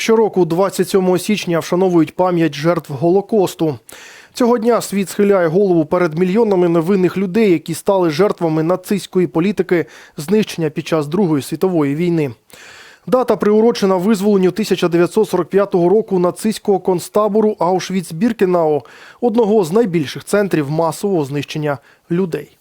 Щороку, 27 січня, вшановують пам'ять жертв Голокосту. Цього дня світ схиляє голову перед мільйонами невинних людей, які стали жертвами нацистської політики знищення під час Другої світової війни. Дата приурочена визволенню 1945 року нацистського концтабору Аушвіц-Біркенау, одного з найбільших центрів масового знищення людей.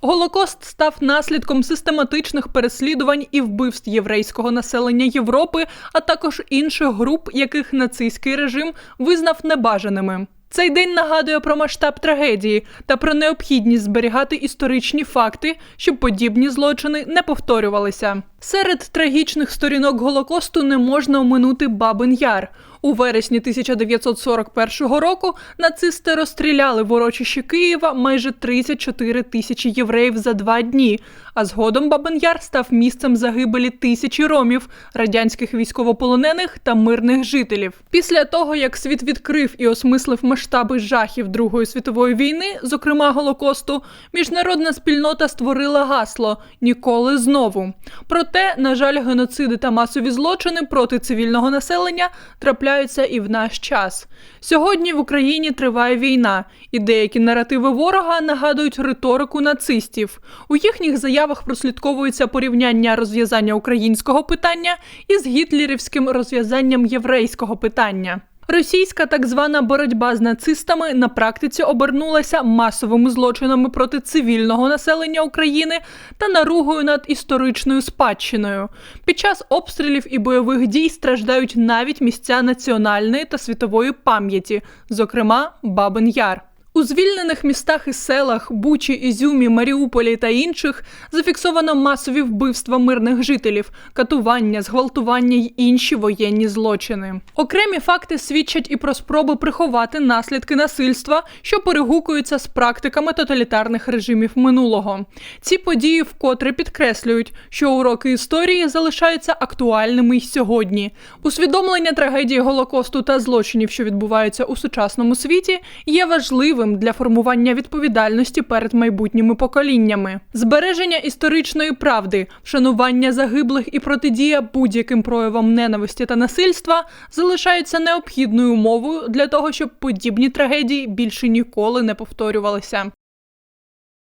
Голокост став наслідком систематичних переслідувань і вбивств єврейського населення Європи, а також інших груп, яких нацистський режим визнав небажаними. Цей день нагадує про масштаб трагедії та про необхідність зберігати історичні факти, щоб подібні злочини не повторювалися. Серед трагічних сторінок Голокосту не можна оминути Бабин Яр. У вересні 1941 року нацисти розстріляли в урочищі Києва майже 34 тисячі євреїв за два дні. А згодом Бабин Яр став місцем загибелі тисячі ромів, радянських військовополонених та мирних жителів. Після того, як світ відкрив і осмислив масштаби жахів Другої світової війни, зокрема Голокосту, міжнародна спільнота створила гасло Ніколи знову. Проте, на жаль, геноциди та масові злочини проти цивільного населення трапляються і в наш час. Сьогодні в Україні триває війна, і деякі наративи ворога нагадують риторику нацистів. У їхніх заявах прослідковується порівняння розв'язання українського питання із гітлерівським розв'язанням єврейського питання. Російська так звана боротьба з нацистами на практиці обернулася масовими злочинами проти цивільного населення України та наругою над історичною спадщиною. Під час обстрілів і бойових дій страждають навіть місця національної та світової пам'яті, зокрема Бабин Яр. У звільнених містах і селах Бучі, Ізюмі, Маріуполі та інших зафіксовано масові вбивства мирних жителів, катування, зґвалтування й інші воєнні злочини. Окремі факти свідчать і про спроби приховати наслідки насильства, що перегукуються з практиками тоталітарних режимів минулого. Ці події вкотре підкреслюють, що уроки історії залишаються актуальними й сьогодні. Усвідомлення трагедії Голокосту та злочинів, що відбуваються у сучасному світі, є важливим для формування відповідальності перед майбутніми поколіннями. Збереження історичної правди, вшанування загиблих і протидія будь-яким проявам ненависті та насильства залишаються необхідною умовою для того, щоб подібні трагедії більше ніколи не повторювалися.